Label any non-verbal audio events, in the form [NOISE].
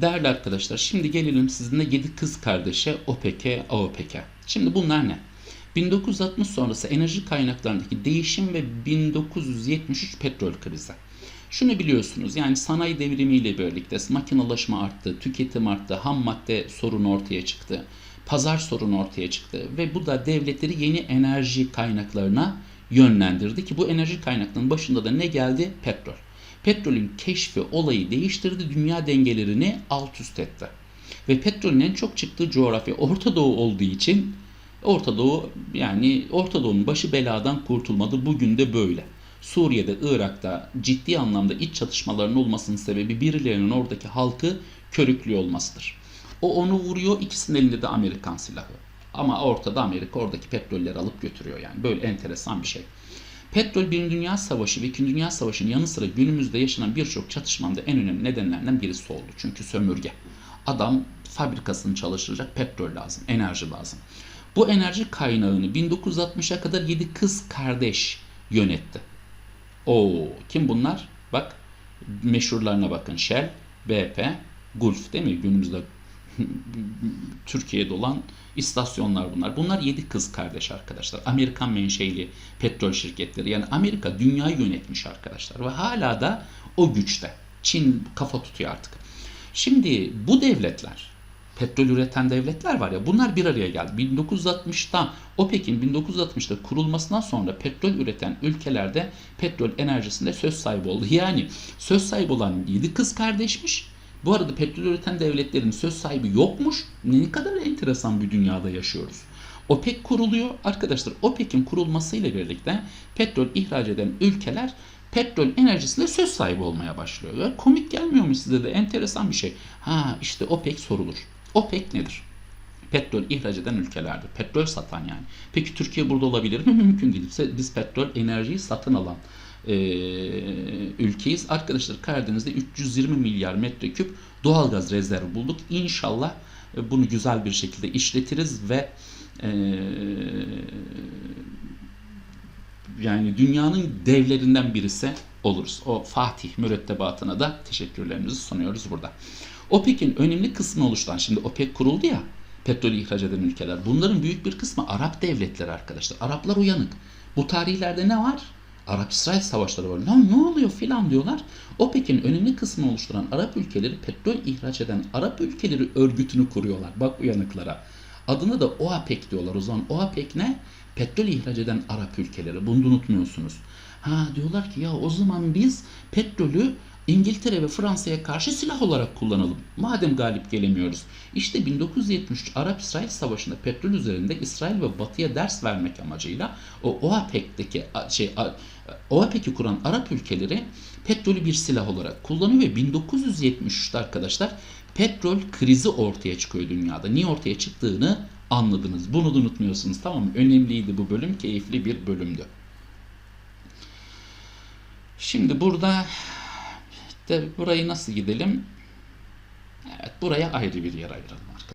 Değerli arkadaşlar şimdi gelelim sizinle 7 kız kardeşe OPEC'e, AOPEC'e. Şimdi bunlar ne? 1960 sonrası enerji kaynaklarındaki değişim ve 1973 petrol krizi. Şunu biliyorsunuz yani sanayi devrimiyle birlikte makinalaşma arttı, tüketim arttı, ham madde sorunu ortaya çıktı, pazar sorunu ortaya çıktı ve bu da devletleri yeni enerji kaynaklarına yönlendirdi ki bu enerji kaynaklarının başında da ne geldi? Petrol. Petrolün keşfi olayı değiştirdi, dünya dengelerini alt üst etti. Ve petrolün en çok çıktığı coğrafya Orta Doğu olduğu için Orta Doğu yani Orta Doğu'nun başı beladan kurtulmadı. Bugün de böyle. Suriye'de, Irak'ta ciddi anlamda iç çatışmaların olmasının sebebi birilerinin oradaki halkı körüklüyor olmasıdır. O onu vuruyor, ikisinin elinde de Amerikan silahı. Ama ortada Amerika oradaki petrolleri alıp götürüyor yani. Böyle enteresan bir şey. Petrol Birinci Dünya Savaşı ve İkinci Dünya Savaşı'nın yanı sıra günümüzde yaşanan birçok çatışmanın en önemli nedenlerinden birisi oldu. Çünkü sömürge. Adam fabrikasını çalıştıracak petrol lazım, enerji lazım. Bu enerji kaynağını 1960'a kadar 7 kız kardeş yönetti. Oo, kim bunlar? Bak meşhurlarına bakın. Shell, BP, Gulf değil mi? Günümüzde [LAUGHS] Türkiye'de olan istasyonlar bunlar. Bunlar 7 kız kardeş arkadaşlar. Amerikan menşeli petrol şirketleri. Yani Amerika dünyayı yönetmiş arkadaşlar. Ve hala da o güçte. Çin kafa tutuyor artık. Şimdi bu devletler petrol üreten devletler var ya bunlar bir araya geldi. 1960'ta OPEC'in 1960'da kurulmasından sonra petrol üreten ülkelerde petrol enerjisinde söz sahibi oldu. Yani söz sahibi olan 7 kız kardeşmiş. Bu arada petrol üreten devletlerin söz sahibi yokmuş. Ne kadar enteresan bir dünyada yaşıyoruz. OPEC kuruluyor. Arkadaşlar OPEC'in kurulmasıyla birlikte petrol ihraç eden ülkeler petrol enerjisinde söz sahibi olmaya başlıyor. Ya, komik gelmiyor mu size de? Enteresan bir şey. Ha işte OPEC sorulur. OPEC nedir? Petrol ihraç eden ülkelerdir. Petrol satan yani. Peki Türkiye burada olabilir mi? [LAUGHS] Mümkün değil. Biz petrol enerjiyi satın alan e, ülkeyiz. Arkadaşlar Karadeniz'de 320 milyar metreküp doğalgaz rezervi bulduk. İnşallah e, bunu güzel bir şekilde işletiriz ve e, yani dünyanın devlerinden birisi oluruz. O Fatih mürettebatına da teşekkürlerimizi sunuyoruz burada. OPEC'in önemli kısmını oluşturan şimdi OPEC kuruldu ya petrol ihraç eden ülkeler. Bunların büyük bir kısmı Arap devletleri arkadaşlar. Araplar uyanık. Bu tarihlerde ne var? Arap-İsrail savaşları var. Lan ne oluyor filan diyorlar. OPEC'in önemli kısmını oluşturan Arap ülkeleri petrol ihraç eden Arap ülkeleri örgütünü kuruyorlar. Bak uyanıklara. Adını da OAPEC diyorlar. O zaman OAPEC ne? Petrol ihraç eden Arap ülkeleri. Bunu unutmuyorsunuz. Ha diyorlar ki ya o zaman biz petrolü İngiltere ve Fransa'ya karşı silah olarak kullanalım. Madem galip gelemiyoruz. İşte 1973 Arap-İsrail Savaşı'nda petrol üzerinde İsrail ve Batı'ya ders vermek amacıyla o OAPEC'teki şey OAPEC'i kuran Arap ülkeleri petrolü bir silah olarak kullanıyor ve 1973'te arkadaşlar petrol krizi ortaya çıkıyor dünyada. Niye ortaya çıktığını anladınız. Bunu da unutmuyorsunuz tamam mı? Önemliydi bu bölüm. Keyifli bir bölümdü. Şimdi burada de burayı nasıl gidelim? Evet buraya ayrı bir yer ayıralım arkadaşlar.